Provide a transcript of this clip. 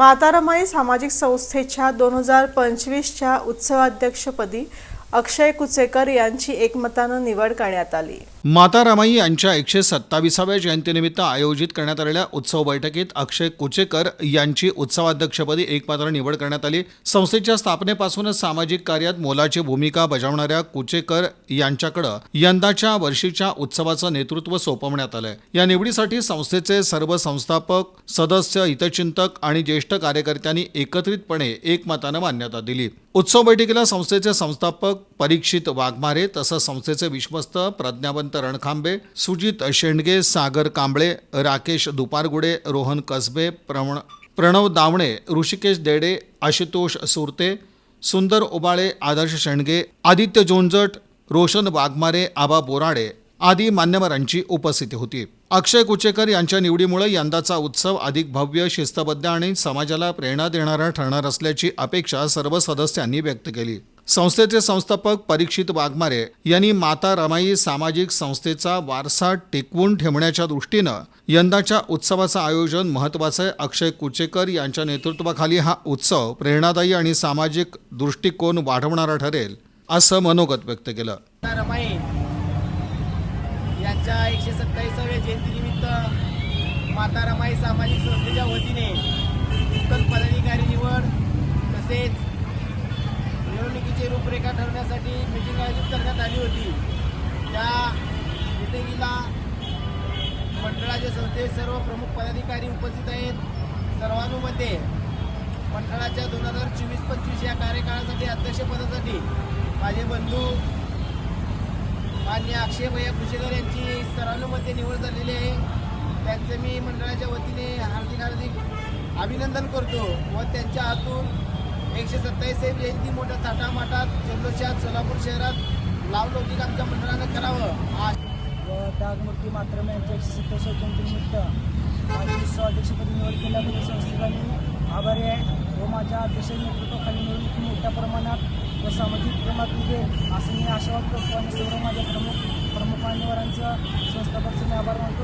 मातारमाई सामाजिक संस्थेच्या दोन हजार पंचवीसच्या उत्सवाध्यक्षपदी अक्षय कुचेकर यांची एकमतानं निवड करण्यात आली. माता रमाई यांच्या एकशे सत्तावीसाव्या जयंतीनिमित्त आयोजित करण्यात आलेल्या उत्सव बैठकीत अक्षय कुचेकर यांची उत्सवाध्यक्षपदी एकमात्र निवड करण्यात आली. संस्थेच्या स्थापनेपासूनच सामाजिक कार्यात मोलाची भूमिका बजावणाऱ्या कुचेकर यांच्याकडे यंदाच्या वर्षीच्या उत्सवाचं नेतृत्व सोपवण्यात आलंय. या निवडीसाठी संस्थेचे सर्व संस्थापक सदस्य हितचिंतक आणि ज्येष्ठ कार्यकर्त्यांनी एकत्रितपणे एकमतानं मान्यता दिली. उत्सव बैठकीला संस्थेचे संस्थापक परीक्षित वाघमारे तसंच संस्थेचे विश्वस्त प्रज्ञावंत रणखांबे सुजित शेंडगे सागर कांबळे राकेश दुपारगुडे रोहन कसबे प्रवण प्रणव दावणे ऋषिकेश देडे आशुतोष सुरते सुंदर ओबाळे आदर्श शेंडगे आदित्य जोंजट रोशन वाघमारे आबा बोराडे आदी मान्यवरांची उपस्थिती होती. अक्षय कुचेकर यांच्या निवडीमुळे यंदाचा उत्सव अधिक भव्य शिस्तबद्ध आणि समाजाला प्रेरणा देणारा ठरणार असल्याची अपेक्षा सर्व सदस्यांनी व्यक्त केली. संस्थेचे संस्थापक परीक्षित वाघमारे यांनी माता रमाई सामाजिक संस्थेचा वारसा टिकवून ठेवण्याच्या दृष्टीनं यंदाच्या उत्सवाचं आयोजन महत्वाचं आहे. अक्षय कुचेकर यांच्या नेतृत्वाखाली हा उत्सव प्रेरणादायी आणि सामाजिक दृष्टिकोन वाढवणारा ठरेल असं मनोगत व्यक्त केलं. रमाई यांच्या एकशे सत्तावीसाव्या जयंतीनिमित्त माता रमाई सामाजिक संस्थेच्या वतीने नूतन पदाधिकारी निवड तसेच निवडणुकीची रूपरेखा ठरवण्यासाठी मिटिंग आयोजित करण्यात आली होती. त्या मिटिंगीला मंडळाचे संस्थेचे सर्व प्रमुख पदाधिकारी उपस्थित आहेत. सर्वानुमते मंडळाच्या दोन हजार चोवीस पंचवीस या कार्यकाळासाठी अध्यक्षपदासाठी माझे बंधू मान्य अक्षय भैया कुशेकर यांची सर्वानुमते निवड झालेली आहे. त्यांचं मी मंडळाच्या वतीने हार्दिक हार्दिक अभिनंदन करतो व त्यांच्या हातून एकशे सत्तावीस जयंती मोठ्या थाटामाटात जल्लोषात सोलापूर शहरात लावलौकिक आमच्या मंडळानं करावं. आज व त्यागमूर्ती मात्र यांच्या एकशे सत्तावीस जयंतीनिमित्त माझी निवड केल्याबद्दल संस्थेला मी आभारी आहे. व माझ्या अध्यक्ष नेतृत्वाखाली निवडणूक मोठ्या प्रमाणात व सामाजिक प्रमाणात निघेल असं मी आशावाद करतो. आणि सर्व मान्यवरांचं संस्थापकचे मी आभार मानतो.